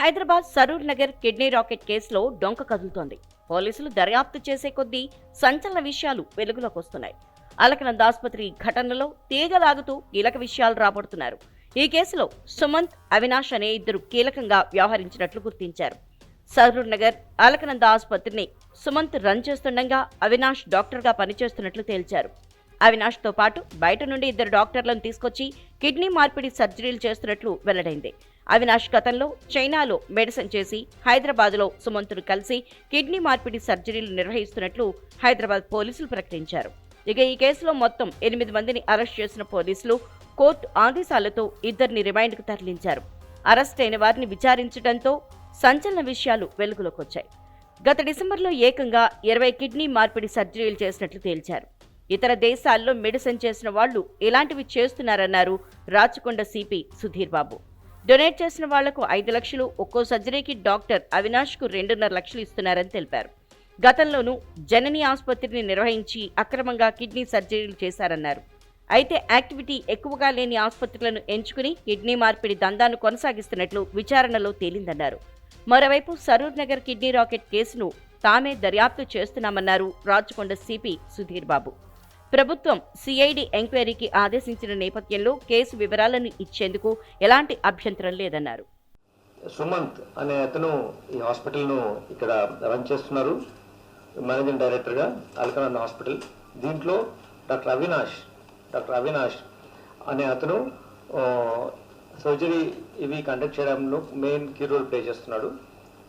Hyderabad Saroor Nagar kidney racket కేసులో డొంక కదులుతోంది. పోలీసులు దర్యాప్తు చేసే కొద్దీ సంచలన విషయాలు వెలుగులోకి వస్తున్నాయి. అలకనంద ఆసుపత్రి ఘటనలో తీగలాగుతూ కీలక విషయాలు రాబడుతున్నారు. ఈ కేసులో సుమంత్ అవినాష్ అనే ఇద్దరు కీలకంగా వ్యవహరించినట్లు గుర్తించారు. సరూర్ నగర్ అలకనంద ఆసుపత్రిని సుమంత్ రన్ చేస్తుండగా అవినాష్ డాక్టర్గా పనిచేస్తున్నట్లు తేల్చారు. అవినాష్తో పాటు బయట నుండి ఇద్దరు డాక్టర్లను తీసుకొచ్చి కిడ్నీ మార్పిడి సర్జరీలు చేస్తున్నట్లు వెల్లడైంది. అవినాష్ గతంలో చైనాలో మెడిసిన్ చేసి హైదరాబాద్లో సుమంతుడు కలిసి కిడ్నీ మార్పిడి సర్జరీలు నిర్వహిస్తున్నట్లు హైదరాబాద్ పోలీసులు ప్రకటించారు. ఇక ఈ కేసులో మొత్తం ఎనిమిది మందిని అరెస్ట్ చేసిన పోలీసులు కోర్టు ఆదేశాలతో ఇద్దరిని రిమాండ్కు తరలించారు. అరెస్ట్ అయిన వారిని విచారించడంతో సంచలన విషయాలు వెలుగులోకి వచ్చాయి గత డిసెంబర్లో ఏకంగా ఇరవై కిడ్నీ మార్పిడి సర్జరీలు చేసినట్లు తేల్చారు. ఇతర దేశాల్లో మెడిసిన్ చేసిన వాళ్ళు ఇలాంటివి చేస్తున్నారన్నారు రాచకొండ సిపి సుధీర్ బాబు. డొనేట్ చేసిన వాళ్ళకు ఐదు లక్షలు. ఒక్కో సర్జరీకి డాక్టర్ అవినాష్కు రెండున్నర లక్షలు ఇస్తున్నారని తెలిపారు. గతంలోనూ జనని ఆసుపత్రిని నిర్వహించి అక్రమంగా కిడ్నీ సర్జరీలు చేశారన్నారు. అయితే యాక్టివిటీ ఎక్కువగా లేని ఆసుపత్రులను ఎంచుకుని కిడ్నీ మార్పిడి దందాను కొనసాగిస్తున్నట్లు విచారణలో తేలిందన్నారు. మరోవైపు సరూర్ నగర్ కిడ్నీ రాకెట్ కేసును తామే దర్యాప్తు చేస్తున్నామన్నారు రాచకొండ సిపి సుధీర్ బాబు. ప్రభుత్వం సిఐడి ఎంక్వైరీకి ఆదేశించిన నేపథ్యంలో కేసు వివరాలను ఇచ్చేందుకు ఎలాంటి అభ్యంతరం లేదన్నారు. సుమంత్ అనే అతను ఈ హాస్పిటల్ను ఇక్కడ రన్ చేస్తున్నారు. మేనేజింగ్ డైరెక్టర్గా అల్కనంద హాస్పిటల్. దీంట్లో డాక్టర్ అవినాష్ డాక్టర్ అవినాష్ అనే అతను సర్జరీ ఇవి కండక్ట్ చేయడంలో మెయిన్ కీ రోల్ ప్లే చేస్తున్నాడు.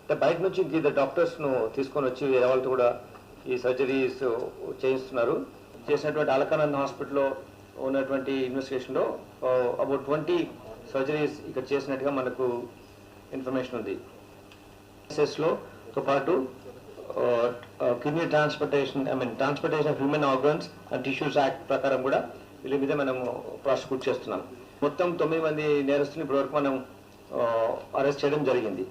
అంటే బయట నుంచి ఇంక ఇద్దరు డాక్టర్స్ను తీసుకొని వచ్చి వేరే వాళ్ళతో కూడా ఈ సర్జరీస్ చేయిస్తున్నారు. చేసినటువంటి అలకానంద్ హాస్పిటల్లో ఉన్నటువంటి ఇన్వెస్టిగేషన్లో అబౌట్ ట్వంటీ సర్జరీస్ ఇక్కడ చేసినట్టుగా మనకు ఇన్ఫర్మేషన్ ఉంది. కేసెస్లో తో పాటు kidney transportation I mean transportation of human organs and tissues act ప్రకారం కూడా వీళ్ళ మీద మనము ప్రాసిక్యూట్ చేస్తున్నాం. మొత్తం తొమ్మిది మంది నేరస్తుని ఇప్పటివరకు మనం అరెస్ట్ చేయడం జరిగింది.